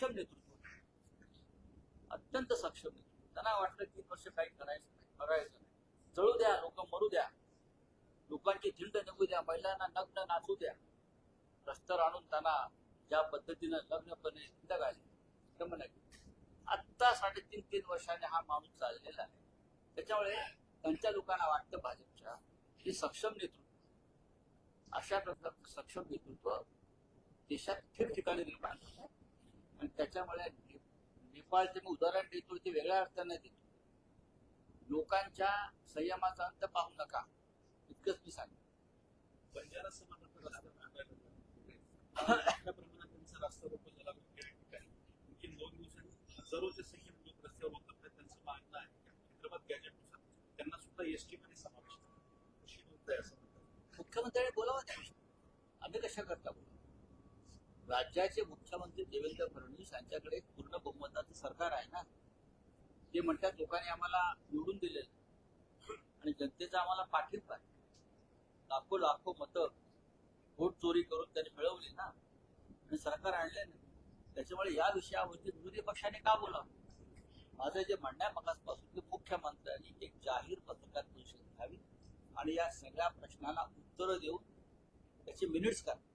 सक्षम नेतृत्व. अत्यंत सक्षम नेतृत्व. त्यांना वाटलं तीन वर्ष काही करायचं नाही करायचं नाही. जळू द्या लोक मरू द्या. लोकांची झिंड निघू द्या महिलांना नग्न नाचू द्या. रस्त्यावर आणून त्यांना ज्या पद्धतीनं लग्नपणे धिंड घाली क्रम आत्ता साडेतीन तीन वर्षाने हा माणूस चाललेला आहे. त्याच्यामुळे त्यांच्या लोकांना वाटतं भाजपच्या की सक्षम नेतृत्व अशा प्रकारचं सक्षम नेतृत्व देशात ठिकठिकाणी निर्माण झालं आणि त्याच्यामुळे नेपाळचे मी उदाहरण देतो ते वेगळ्या अर्थाने देतो. लोकांच्या संयमाचा अंत पाहू नका. इतकंच मी सांगतो बंजारा समाजाचा रस्ता थांबायला मोठ्या प्रमाणात त्यांचा रस्ता रोको झाला. वेगवेगळ्या ठिकाणी. आणखी दोन दिवसांनी लोक रस्त्यावर आहेत. त्यांचं मागणं आहे की हैदराबाद गॅजेटनुसार त्यांना सुद्धा एसटी मध्ये समावेश करा. कशी नोंद आहे असं म्हणतात? मुख्यमंत्र्यांनी बोलावं त्याविषयी. आम्ही कशा करता बोलू? राज्याचे मुख्यमंत्री देवेंद्र फडणवीस यांच्याकडे पूर्ण बहुमताचं सरकार आहे ना? ते म्हणतात लोकांनी आम्हाला निवडून दिलेलं आणि जनतेचा आम्हाला पाठिंबा आहे. लाखो लाखो मतं वोट चोरी करून त्यांनी मिळवली ना? आणि सरकार आणले ना? त्याच्यामुळे या विषयावरती विरोधी पक्षाने का बोलावं? माझं जे म्हणणं आहे मगासपासून की मुख्यमंत्र्यांनी एक जाहीर पत्रकार परिषद घ्यावी आणि या सगळ्या प्रश्नाला उत्तरं देऊन त्याचे मिनिट्स करा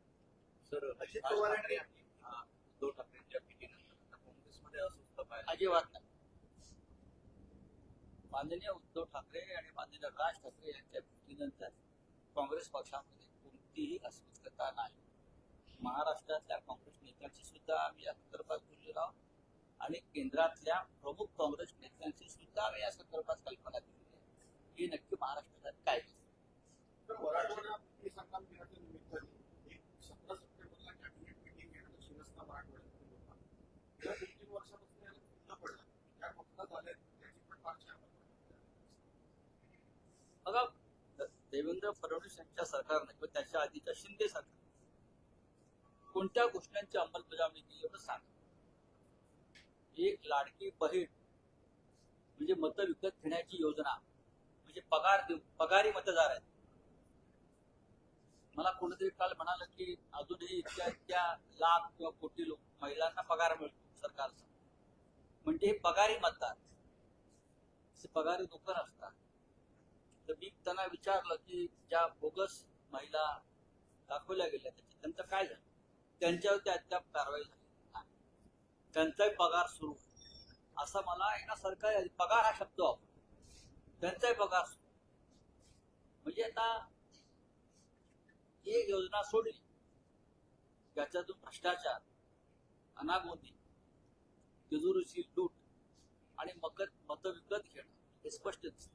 सर अजित हा, उद्धव ठाकरेंच्या भेटीनंतर काँग्रेसमध्ये अजिबात नाही माननीय उद्धव ठाकरे आणि माननीय राज ठाकरे यांच्या भेटीनंतर काँग्रेस पक्षामध्ये कोणतीही अस्वस्थता नाही. महाराष्ट्रातल्या काँग्रेस नेत्यांशी सुद्धा आम्ही या संदर्भात बोललेलो आहोत. आणि केंद्रातल्या प्रमुख काँग्रेस नेत्यांशी सुद्धा आम्ही या संदर्भात कल्पना दिलेली आहे. की नक्की महाराष्ट्रात काय? बघा देवेंद्र फडणवीस यांच्या सरकारने किंवा त्याच्या आधीच्या शिंदे सरकार. कोणत्या गोष्टींची अंमलबजावणी केली एवढं सांग. एक लाडकी बहीण म्हणजे मत विकत घेण्याची योजना म्हणजे पगार देऊ पगारी मतदार आहेत. मला कोणीतरी काल म्हणाल की अजूनही इतक्या इतक्या लाख किंवा कोटी लोक महिलांना पगार मिळतो. सरकारचा. म्हणजे हे पगारी मतदार पगारी नोकर असतात. तर मी त्यांना विचारलं की ज्या बोगस महिला दाखवल्या गेल्या त्यांचं काय झालं? त्यांच्यावरती अद्याप कारवाई झाली. त्यांचाही पगार सुरू असा मला एका सरकारी पगार हा शब्द वापर त्यांचाही पगार सुरू म्हणजे आता ही एक योजना सोडली. ज्याच्यातून भ्रष्टाचार अनागोंदी तिजोरीची लूट आणि मकत मतं विकत घेणं हे स्पष्ट दिसतं.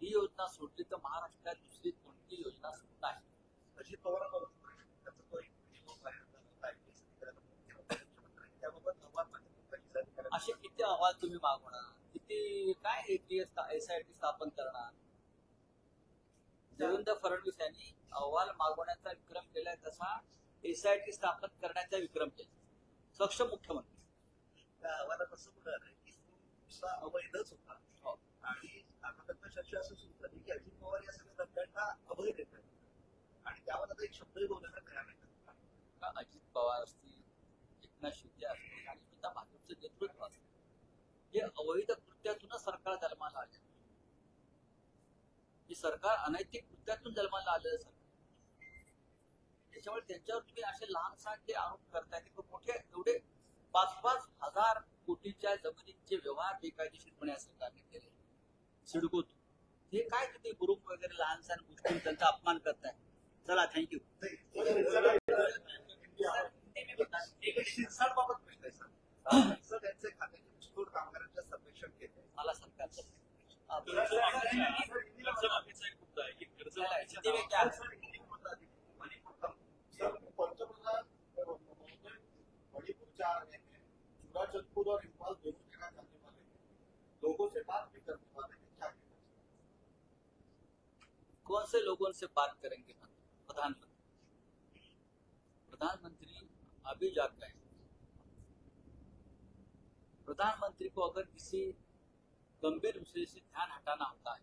ही योजना सोडली तर महाराष्ट्रात दुसरी कोणती योजना नाही? अजित पवारांबाबत मागितला जिल्हाधिकाऱ्यांना. असे किती अहवाल तुम्ही मागवणार? किती काय एटीएस एस आय टी स्थापन करणार? देवेंद्र फडणवीस यांनी अहवाल मागवण्याचा विक्रम केलाय तसा एस आय टी स्थापन करण्याचा विक्रम केला. सक्षम मुख्यमंत्री. अहवालात असं म्हणाल की तो अवैधच होता. हो. आणि आता त्यांना चर्चा असं सुरू झाली की अजित पवार या सगळ्या धंद्यांना अभय देत आहेत. आणि त्यावर आता एक शब्दही बोलायला तयार नाही. का अजित पवार असतील एकनाथ शिंदे असतील आणि सुद्धा भाजपचं नेतृत्व असेल हे अवैध कृत्यातूनच सरकार जन्माला आले? हे सरकार अनैतिक कृत्यातून जन्माला आलेलं सरकार त्याच्यामुळे त्यांच्यावर तुम्ही असे लहान सहान जे आरोप करताय ते खूप मोठे एवढे पाच पाच हजार कोटीच्या जमिनीचे व्यवहार बेकायदेशीरपणे सरकारने केले. सिडकोत. हे काय तुम्ही ग्रुप वगैरे लहान सहान गोष्टी त्यांचा अपमान करताय? चला थँक्यू शिरसाट बाबत चूड़ाचंदपुर और इम्फाल दोनों जगह जाने वाले हैं लोगों से बात भी करने वाले हैं। क्या कहना कौन से लोगों से बात करेंगे? प्रधानमंत्री। प्रधानमंत्री अभी गए प्रधानमंत्री को अगर किसी गंभीर विषय से ध्यान हटाना होता है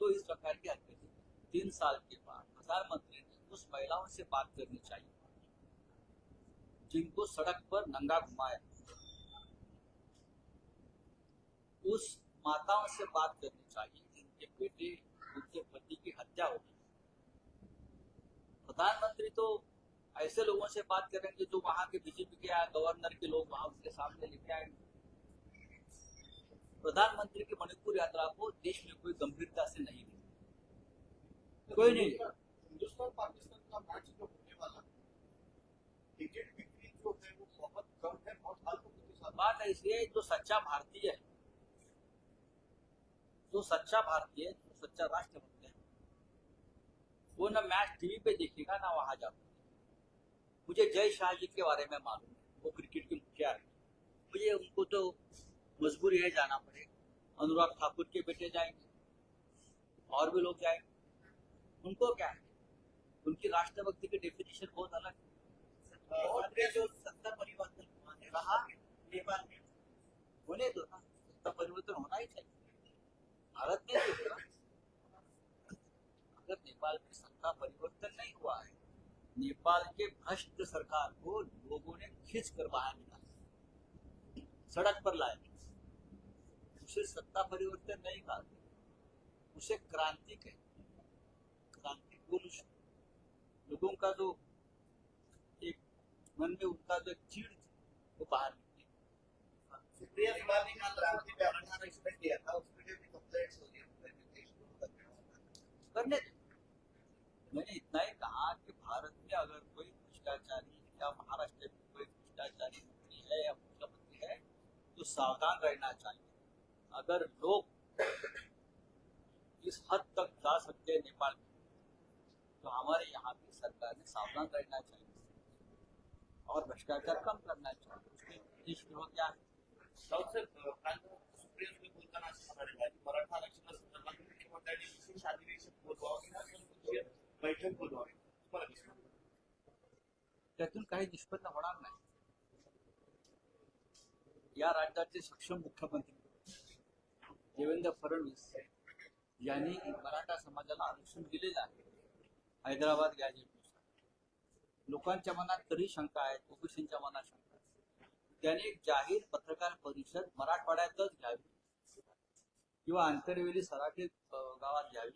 तो इस प्रकार की हरकतें तीन साल के बाद प्रधानमंत्री ने उस महिलाओं से बात करनी चाहिए। जिनको सड़क पर नंगा घुमाया। उस माताओं से बात करनी चाहिए जिनके बेटे उनके पति की हत्या हो गई। प्रधानमंत्री तो ऐसे लोगों से बात करेंगे जो वहाँ के बीजेपी के गवर्नर के लोग वहाँ उसके सामने लेके आएँगे प्रधानमंत्री की मणिपुर यात्रा को देश में कोई गंभीरता से नहीं कोई नहीं। हिंदुस्तान पाकिस्तान का मैच जो होने वाला टिकट बिक्री जो है वो बहुत कम है बहुत साथ। बात ऐसी है जो सच्चा भारतीय है जो सच्चा भारतीय जो सच्चा राष्ट्रभक्त है। वो ना मैच टीवी पे देखेगा ना वहाँ जाकर। मुझे जय शाह जी के बारे में मालूम है। वो क्रिकेट के मुखिया है। मुझे उनको तो मजबूरी है जाना पड़ेगा अनुराग ठाकुर के बेटे जाएँगे। और भी लोग जाएँगे। उनको क्या है? उनकी राष्ट्रभक्ति की डेफिनेशन बहुत अलग है। और जो सत्ता परिवर्तन हुआ है नेपाल में होने दो ना। सत्ता परिवर्तन होना ही चाहिए। भारत में तो हुआ। अगर नेपाल में सत्ता परिवर्तन नहीं हुआ है नेपाल के भ्रष्ट सरकार को लोगों ने खींच कर बाहर निकाला। सड़क पर लाया। उसे सत्ता परिवर्तन नहीं कहते उसे क्रांति कहते क्रांति पुरुष लोगों का जो एक मन में उनका जो चीड़ थी, वो बाहर निकली। सुप्रिया सुले ने क्रांति पे अपना एक्सपेक्ट किया था उसके करने मैंने इतना ही कहा कि भारत में अगर कोई भ्रष्टाचारी या महाराष्ट्र में कोई भ्रष्टाचारी मंत्री है या मुख्यमंत्री है तो सावधान रहना चाहिए अगर लोग इस हद तक जा सकते हैं नेपाल में तो हमारे यहाँ की सरकार ने सावधान रहना चाहिए और भ्रष्टाचार कम करना चाहिए उसके निष्प्रभाव क्या है सबसे सुप्रिया बोलताना असं म्हणाले आहे की मराठा आरक्षणासंदर्भात मुख्यमंत्र्यांनी विशेष अधिवेशन बोलवावं किंवा सर्वपक्षीय बैठक बोलवावी. तुम्हाला दिसणार त्यातून काही निष्पन्न होणार नाही. या राज्याचे सक्षम मुख्यमंत्री देवेंद्र फडणवीस यांनी मराठा समाजाला आरक्षण दिलेलं आहे. हैदराबाद गॅजेटनुसार. लोकांच्या मनात तरी शंका आहेत ओबीसींच्या मनात शंका त्यांनी जाहीर पत्रकार परिषद मराठवाड्यातच घ्यावी किंवा आंतरवेली सराठी गावात घ्यावी.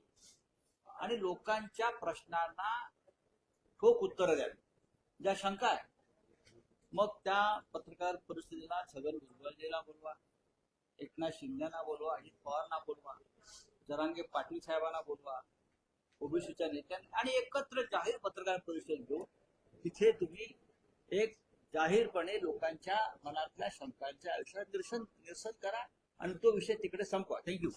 आणि लोकांच्या प्रश्नांना ठोक उत्तरं द्यावी. ज्या शंका आहे मग त्या पत्रकार परिषदेला छगन भुजबळजीला बोलवा एकनाथ शिंदेना बोलवा अजित पवारना बोलवा जरांगे पाटील साहेबांना बोलवा ओबीसीच्या नेत्यांना आणि एकत्र जाहीर पत्रकार परिषद घेऊन तिथे तुम्ही एक जाहीरपणे लोकांच्या मनातल्या शंकांच्या आयुष्यात निरसन निरसन करा आणि तो विषय तिकडे संपवा. थँक्यू